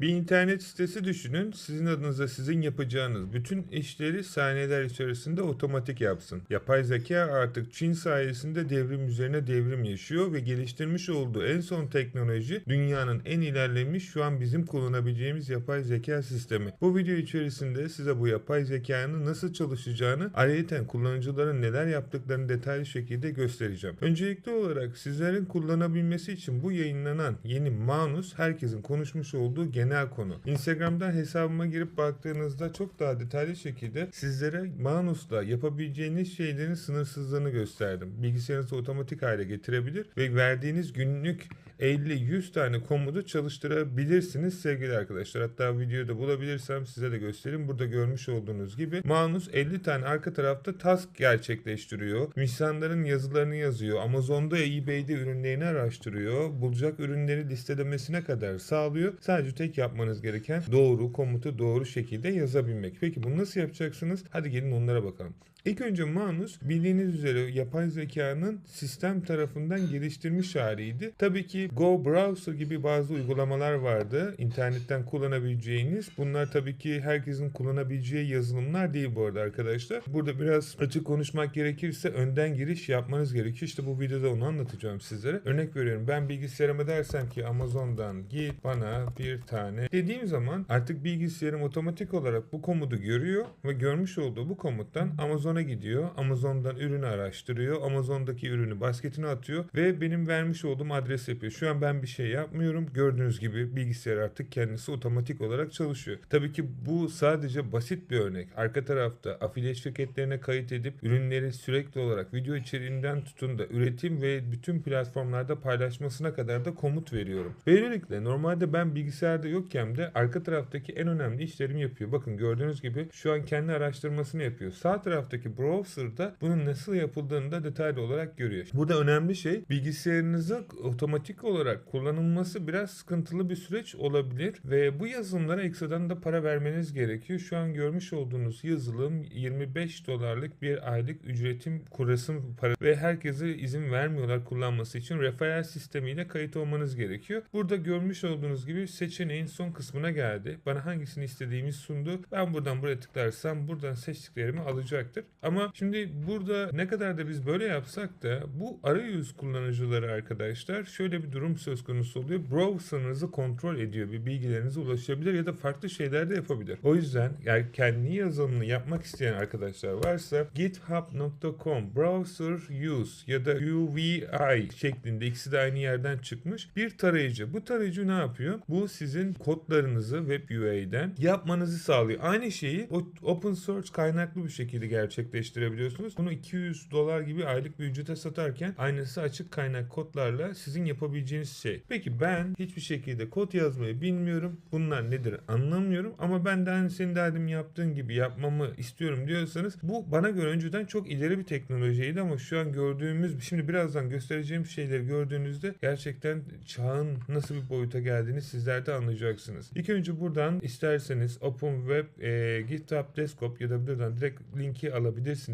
Bir internet sitesi düşünün. Sizin adınıza sizin yapacağınız bütün işleri saniyeler içerisinde otomatik yapsın. Yapay zeka artık Çin sayesinde devrim üzerine devrim yaşıyor ve geliştirmiş olduğu en son teknoloji dünyanın en ilerlemiş şu an bizim kullanabileceğimiz yapay zeka sistemi. Bu video içerisinde size bu yapay zekanın nasıl çalışacağını ayrıca kullanıcıların neler yaptıklarını detaylı şekilde göstereceğim. Öncelikli olarak sizlerin kullanabilmesi için bu yayınlanan yeni Manus herkesin konuşmuş olduğu genel konu. Instagram'dan hesabıma girip baktığınızda çok daha detaylı şekilde sizlere Manus'la yapabileceğiniz şeylerin sınırsızlığını gösterdim. Bilgisayarınızı otomatik hale getirebilir ve verdiğiniz günlük 50-100 tane komutu çalıştırabilirsiniz sevgili arkadaşlar. Hatta videoda bulabilirsem size de göstereyim. Burada görmüş olduğunuz gibi Manus 50 tane arka tarafta task gerçekleştiriyor. İnsanların yazılarını yazıyor. Amazon'da eBay'de ürünlerini araştırıyor. Bulacak ürünleri listelemesine kadar sağlıyor. Sadece tek yapmanız gereken doğru komutu doğru şekilde yazabilmek. Peki bunu nasıl yapacaksınız? Hadi gelin onlara bakalım. İlk önce Manus bildiğiniz üzere yapay zekanın sistem tarafından geliştirilmiş haliydi. Tabii ki Go Browser gibi bazı uygulamalar vardı. İnternetten kullanabileceğiniz. Bunlar tabii ki herkesin kullanabileceği yazılımlar değil bu arada arkadaşlar. Burada biraz açık konuşmak gerekirse önden giriş yapmanız gerekiyor. İşte bu videoda onu anlatacağım sizlere. Örnek veriyorum ben bilgisayarıma dersem ki Amazon'dan git bana bir tane dediğim zaman artık bilgisayarım otomatik olarak bu komutu görüyor ve görmüş olduğu bu komuttan Amazon'a gidiyor. Amazon'dan ürünü araştırıyor. Amazon'daki ürünü basketine atıyor ve benim vermiş olduğum adres yapıyor. Şu an ben bir şey yapmıyorum. Gördüğünüz gibi bilgisayar artık kendisi otomatik olarak çalışıyor. Tabii ki bu sadece basit bir örnek. Arka tarafta afiliye şirketlerine kayıt edip ürünleri sürekli olarak video içeriğinden tutun da üretim ve bütün platformlarda paylaşmasına kadar da komut veriyorum. Böylelikle normalde ben bilgisayarda yokken de arka taraftaki en önemli işlerimi yapıyor. Bakın gördüğünüz gibi şu an kendi araştırmasını yapıyor. Sağ taraftaki browser'da bunun nasıl yapıldığını da detaylı olarak görüyor. Burada önemli şey bilgisayarınızı otomatik olarak kullanılması biraz sıkıntılı bir süreç olabilir ve bu yazılımlara ekstradan da para vermeniz gerekiyor. Şu an görmüş olduğunuz yazılım 25 dolarlık bir aylık ücretim kurasım para ve herkese izin vermiyorlar kullanması için referral sistemiyle kayıt olmanız gerekiyor. Burada görmüş olduğunuz gibi seçeneğin son kısmına geldi. Bana hangisini istediğimi sundu. Ben buradan buraya tıklarsam buradan seçtiklerimi alacaktır. Ama şimdi burada ne kadar da biz böyle yapsak da bu arayüz kullanıcıları arkadaşlar şöyle bir durum söz konusu oluyor. Browser'ınızı kontrol ediyor ve bilgilerinize ulaşabilir ya da farklı şeyler de yapabilir. O yüzden eğer kendi yazılımını yapmak isteyen arkadaşlar varsa github.com browser use ya da UVI şeklinde ikisi de aynı yerden çıkmış bir tarayıcı. Bu tarayıcı ne yapıyor? Bu sizin kodlarınızı web UI'den yapmanızı sağlıyor. Aynı şeyi open source kaynaklı bir şekilde gerçekleştirebiliyorsunuz. Bunu 200 dolar gibi aylık bir ücrete satarken aynısı açık kaynak kodlarla sizin yapabileceğiniz şey. Peki ben hiçbir şekilde kod yazmayı bilmiyorum. Bunlar nedir anlamıyorum ama benden senin derdim yaptığın gibi yapmamı istiyorum diyorsanız bu bana göre önceden çok ileri bir teknolojiydi ama şu an gördüğümüz şimdi birazdan göstereceğim şeyleri gördüğünüzde gerçekten çağın nasıl bir boyuta geldiğini sizler de anlayacaksınız. İlk önce buradan isterseniz OpenWeb, e, GitHub Desktop ya da buradan direkt linki alabilirsiniz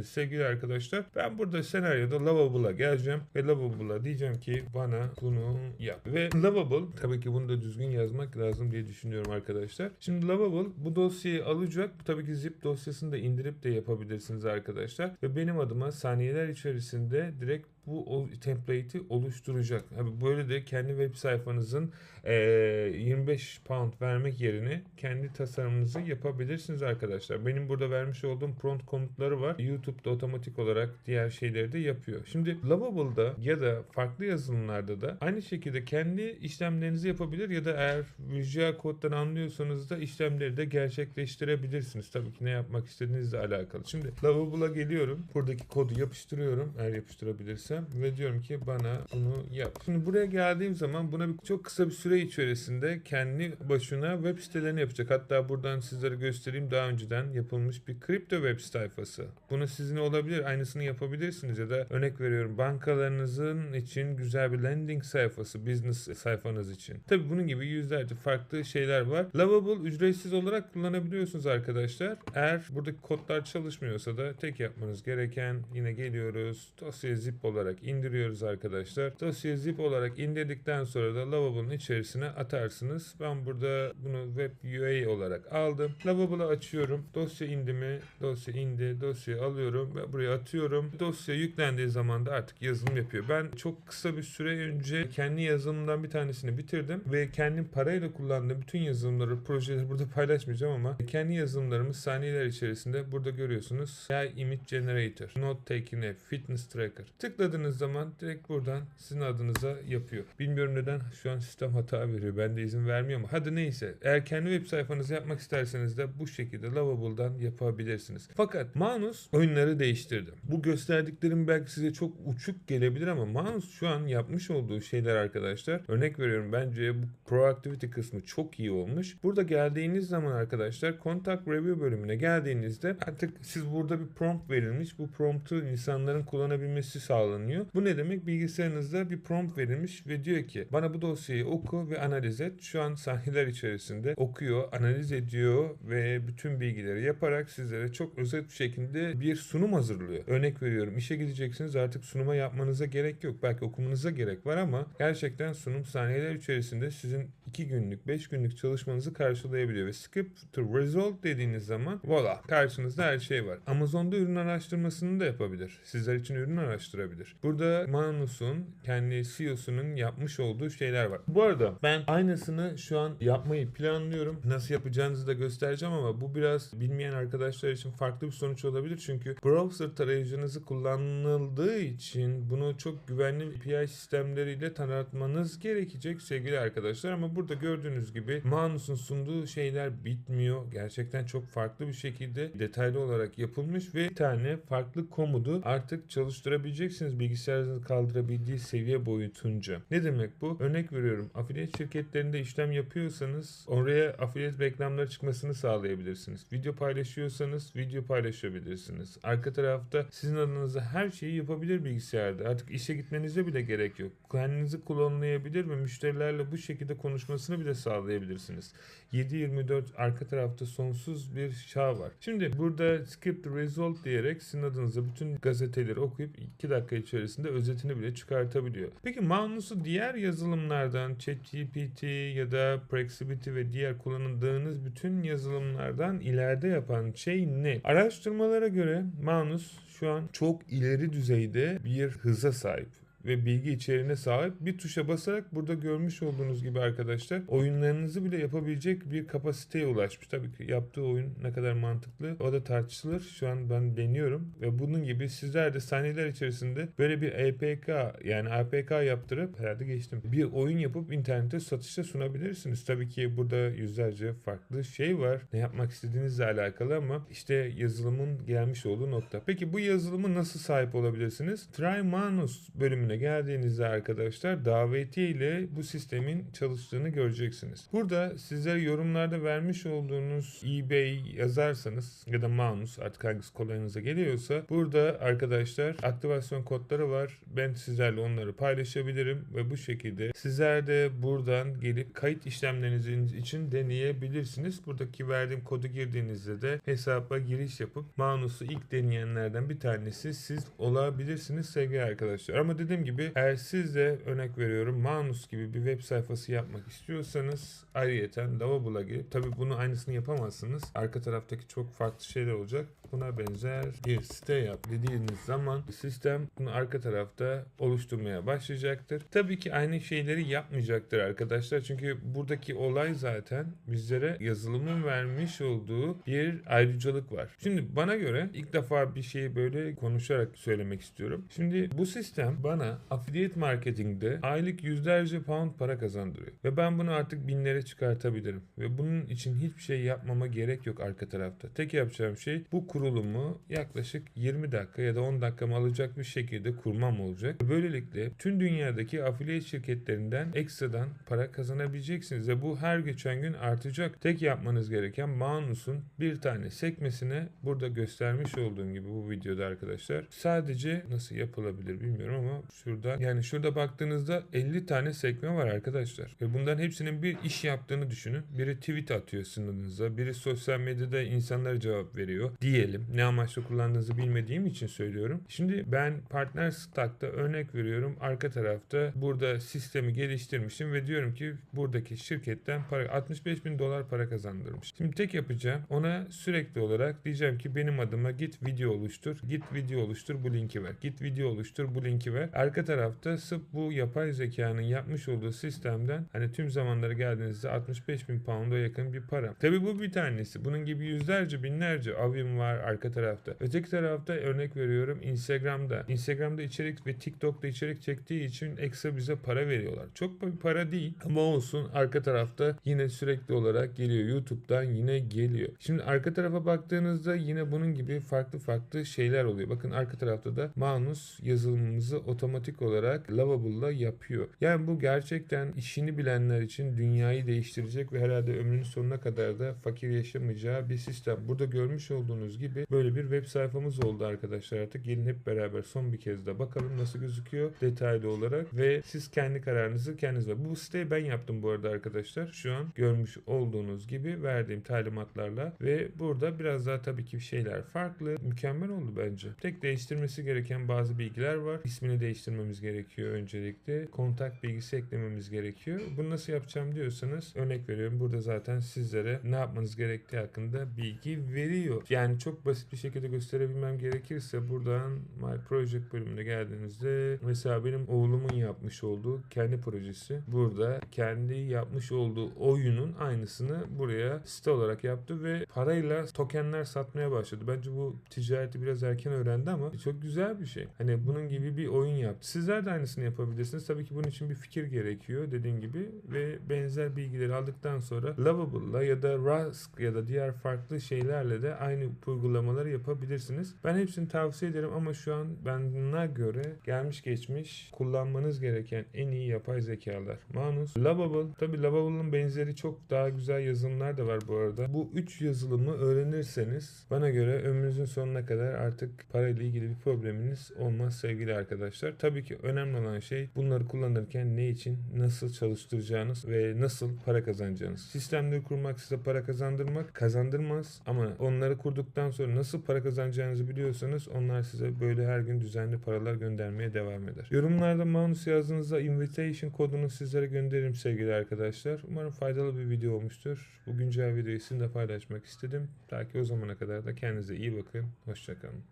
sevgili arkadaşlar. Ben burada senaryoda Lovable'a geleceğim ve Lovable'a diyeceğim ki bana bunu yap. Ve Lovable tabii ki bunu da düzgün yazmak lazım diye düşünüyorum arkadaşlar. Şimdi Lovable bu dosyayı alacak. Tabii ki zip dosyasını da indirip de yapabilirsiniz arkadaşlar. Ve benim adıma saniyeler içerisinde direkt bu o template'i oluşturacak. Abi böyle de kendi web sayfanızın e, 25 pound vermek yerine kendi tasarımınızı yapabilirsiniz arkadaşlar. Benim burada vermiş olduğum prompt komutları var. YouTube'da otomatik olarak diğer şeyleri de yapıyor. Şimdi Lovable'da ya da farklı yazılımlarda da aynı şekilde kendi işlemlerinizi yapabilir ya da eğer Visual Code'dan anlıyorsanız da işlemleri de gerçekleştirebilirsiniz. Tabii ki ne yapmak istediğinizle alakalı. Şimdi Lovable'a geliyorum. Buradaki kodu yapıştırıyorum eğer yapıştırabilirsem ve diyorum ki bana bunu yap. Şimdi buraya geldiğim zaman buna bir, çok kısa bir süre içerisinde kendi başına web sitelerini yapacak. Hatta buradan sizlere göstereyim daha önceden yapılmış bir kripto web sayfası. Bunu sizin olabilir. Aynısını yapabilirsiniz ya da örnek veriyorum bankalarınızın için güzel bir landing sayfası, business sayfanız için. Tabii bunun gibi yüzlerce farklı şeyler var. Lovable ücretsiz olarak kullanabiliyorsunuz arkadaşlar. Eğer buradaki kodlar çalışmıyorsa da tek yapmanız gereken yine geliyoruz dosyayı zip olarak olarak indiriyoruz arkadaşlar. Dosya zip olarak indirdikten sonra da lavabonun içerisine atarsınız. Ben burada bunu web UA olarak aldım. Lavabonu açıyorum. Dosya indi mi? Dosya indi. Dosyayı alıyorum ve buraya atıyorum. Dosya yüklendiği zaman da artık yazılım yapıyor. Ben çok kısa bir süre önce kendi yazılımdan bir tanesini bitirdim ve kendim parayla kullandığım bütün yazılımları, projeleri burada paylaşmayacağım ama kendi yazılımlarımız saniyeler içerisinde burada görüyorsunuz. AI Image Generator, Note Taking App, Fitness Tracker. Tıkladığınız zaman direkt buradan sizin adınıza yapıyor. Bilmiyorum neden şu an sistem hata veriyor. Ben de izin vermiyor ama hadi neyse. Eğer kendi web sayfanızı yapmak isterseniz de bu şekilde Lovable'dan yapabilirsiniz. Fakat Manus oyunları değiştirdi. Bu gösterdiklerim belki size çok uçuk gelebilir ama Manus şu an yapmış olduğu şeyler arkadaşlar. Örnek veriyorum bence bu proactivity kısmı çok iyi olmuş. Burada geldiğiniz zaman arkadaşlar Contact Review bölümüne geldiğinizde artık siz burada bir prompt verilmiş. Bu promptu insanların kullanabilmesi sağlanıyor. Bu ne demek? Bilgisayarınızda bir prompt verilmiş ve diyor ki bana bu dosyayı oku ve analiz et. Şu an sahneler içerisinde okuyor, analiz ediyor ve bütün bilgileri yaparak sizlere çok özet bir şekilde bir sunum hazırlıyor. Örnek veriyorum işe gideceksiniz artık sunuma yapmanıza gerek yok. Belki okumanıza gerek var ama gerçekten sunum saniyeler içerisinde sizin 2 günlük, 5 günlük çalışmanızı karşılayabiliyor ve skip to result dediğiniz zaman voila karşınızda her şey var. Amazon'da ürün araştırmasını da yapabilir. Sizler için ürün araştırabilir. Burada Manus'un kendi CEO'sunun yapmış olduğu şeyler var. Bu arada ben aynısını şu an yapmayı planlıyorum. Nasıl yapacağınızı da göstereceğim ama bu biraz bilmeyen arkadaşlar için farklı bir sonuç olabilir. Çünkü browser tarayıcınızı kullanıldığı için bunu çok güvenli API sistemleriyle tanıtmanız gerekecek sevgili arkadaşlar. Ama burada gördüğünüz gibi Manus'un sunduğu şeyler bitmiyor. Gerçekten çok farklı bir şekilde detaylı olarak yapılmış ve bir tane farklı komudu artık çalıştırabileceksiniz bilgisayarınızın kaldırabildiği seviye boyutunca. Ne demek bu? Örnek veriyorum. Affiliate şirketlerinde işlem yapıyorsanız oraya affiliate reklamları çıkmasını sağlayabilirsiniz. Video paylaşıyorsanız video paylaşabilirsiniz. Arka tarafta sizin adınıza her şeyi yapabilir bilgisayarda. Artık işe gitmenize bile gerek yok. Kendinizi klonlayabilir ve müşterilerle bu şekilde konuşmasını bile sağlayabilirsiniz. 7-24 arka tarafta sonsuz bir şah var. Şimdi burada skip the result diyerek sizin adınıza bütün gazeteleri okuyup 2 dakika içerisinde özetini bile çıkartabiliyor. Peki Manus'u diğer yazılımlardan ChatGPT ya da Prexibity ve diğer kullanıldığınız bütün yazılımlardan ileride yapan şey ne? Araştırmalara göre Manus şu an çok ileri düzeyde bir hıza sahip ve bilgi içeriğine sahip bir tuşa basarak burada görmüş olduğunuz gibi arkadaşlar oyunlarınızı bile yapabilecek bir kapasiteye ulaşmış. Tabii ki yaptığı oyun ne kadar mantıklı o da tartışılır. Şu an ben deniyorum ve bunun gibi sizler de saniyeler içerisinde böyle bir APK yani APK yaptırıp herhalde geçtim. Bir oyun yapıp internette satışa sunabilirsiniz. Tabii ki burada yüzlerce farklı şey var. Ne yapmak istediğinizle alakalı ama işte yazılımın gelmiş olduğu nokta. Peki bu yazılımı nasıl sahip olabilirsiniz? Try Manus bölümüne geldiğinizde arkadaşlar davetiye ile bu sistemin çalıştığını göreceksiniz. Burada sizlere yorumlarda vermiş olduğunuz eBay yazarsanız ya da Manus artık hangisi kolayınıza geliyorsa burada arkadaşlar aktivasyon kodları var. Ben sizlerle onları paylaşabilirim ve bu şekilde sizler de buradan gelip kayıt işlemleriniz için deneyebilirsiniz. Buradaki verdiğim kodu girdiğinizde de hesaba giriş yapıp Manus'u ilk deneyenlerden bir tanesi siz olabilirsiniz sevgili arkadaşlar. Ama dediğim gibi eğer siz de örnek veriyorum Manus gibi bir web sayfası yapmak istiyorsanız ayrıyeten Lovable'a girip tabi bunu aynısını yapamazsınız. Arka taraftaki çok farklı şeyler olacak. Buna benzer bir site yap dediğiniz zaman sistem bunu arka tarafta oluşturmaya başlayacaktır. Tabii ki aynı şeyleri yapmayacaktır arkadaşlar. Çünkü buradaki olay zaten bizlere yazılımın vermiş olduğu bir ayrıcalık var. Şimdi bana göre ilk defa bir şeyi böyle konuşarak söylemek istiyorum. Şimdi bu sistem bana affiliate marketingde aylık yüzlerce pound para kazandırıyor. Ve ben bunu artık binlere çıkartabilirim. Ve bunun için hiçbir şey yapmama gerek yok arka tarafta. Tek yapacağım şey bu kurulumu yaklaşık 20 dakika ya da 10 dakikamı alacak bir şekilde kurmam olacak. Böylelikle tüm dünyadaki affiliate şirketlerinden ekstradan para kazanabileceksiniz ve bu her geçen gün artacak. Tek yapmanız gereken Manus'un bir tane sekmesine burada göstermiş olduğum gibi bu videoda arkadaşlar sadece nasıl yapılabilir bilmiyorum ama Şurada. Yani şurada baktığınızda 50 tane sekme var arkadaşlar. Ve bunların hepsinin bir iş yaptığını düşünün. Biri tweet atıyor sınırınıza. Biri sosyal medyada insanlara cevap veriyor. Diyelim. Ne amaçla kullandığınızı bilmediğim için söylüyorum. Şimdi ben Partner Stack'ta örnek veriyorum. Arka tarafta burada sistemi geliştirmişim ve diyorum ki buradaki şirketten para 65 bin dolar para kazandırmış. Şimdi tek yapacağım ona sürekli olarak diyeceğim ki benim adıma git video oluştur. Git video oluştur bu linki ver. Git video oluştur bu linki ver. Arka tarafta sırf bu yapay zekanın yapmış olduğu sistemden hani tüm zamanlara geldiğinizde 65 bin pound'a yakın bir para. Tabi bu bir tanesi. Bunun gibi yüzlerce binlerce avim var arka tarafta. Öteki tarafta örnek veriyorum Instagram'da. Instagram'da içerik ve TikTok'ta içerik çektiği için ekstra bize para veriyorlar. Çok bir para değil ama olsun arka tarafta yine sürekli olarak geliyor. YouTube'dan yine geliyor. Şimdi arka tarafa baktığınızda yine bunun gibi farklı farklı şeyler oluyor. Bakın arka tarafta da Manus yazılımımızı otomatik olarak Lovable'la yapıyor. Yani bu gerçekten işini bilenler için dünyayı değiştirecek ve herhalde ömrünün sonuna kadar da fakir yaşamayacağı bir sistem. Burada görmüş olduğunuz gibi böyle bir web sayfamız oldu arkadaşlar artık. Gelin hep beraber son bir kez de bakalım nasıl gözüküyor detaylı olarak ve siz kendi kararınızı kendiniz ver. Bu siteyi ben yaptım bu arada arkadaşlar. Şu an görmüş olduğunuz gibi verdiğim talimatlarla ve burada biraz daha tabii ki şeyler farklı. Mükemmel oldu bence. Tek değiştirmesi gereken bazı bilgiler var. İsmini değiştirmemiz gerekiyor öncelikle. Kontak bilgisi eklememiz gerekiyor. Bunu nasıl yapacağım diyorsanız örnek veriyorum. Burada zaten sizlere ne yapmanız gerektiği hakkında bilgi veriyor. Yani çok basit bir şekilde gösterebilmem gerekirse buradan My Project bölümüne geldiğinizde mesela benim oğlumun yapmış olduğu kendi projesi burada kendi yapmış olduğu oyunun aynısını buraya site olarak yaptı ve parayla tokenler satmaya başladı. Bence bu ticareti biraz erken öğrendi ama çok güzel bir şey. Hani bunun gibi bir oyun yaptı. Sizler de aynısını yapabilirsiniz. Tabii ki bunun için bir fikir gerekiyor dediğim gibi ve benzer bilgileri aldıktan sonra Lovable'la ya da Rask ya da diğer farklı şeylerle de aynı uygulamaları yapabilirsiniz. Ben hepsini tavsiye ederim ama şu an bana göre gelmiş geçmiş kullanmanız gereken en iyi yapay zekalar. Manus, Lovable. Tabii Lovable'ın benzeri çok daha güzel yazılımlar da var bu arada. Bu üç yazılımı öğrenirseniz bana göre ömrünüzün sonuna kadar artık parayla ilgili bir probleminiz olmaz sevgili arkadaşlar. Tabii ki önemli olan şey bunları kullanırken ne için, nasıl çalıştıracağınız ve nasıl para kazanacağınız. Sistemleri kurmak size para kazandırmak kazandırmaz ama onları kurduktan sonra nasıl para kazanacağınızı biliyorsanız onlar size böyle her gün düzenli paralar göndermeye devam eder. Yorumlarda Manus yazdığınızda invitation kodunu sizlere gönderirim sevgili arkadaşlar. Umarım faydalı bir video olmuştur. Bu güncel videoyu sizinle paylaşmak istedim. Ta ki o zamana kadar da kendinize iyi bakın. Hoşçakalın.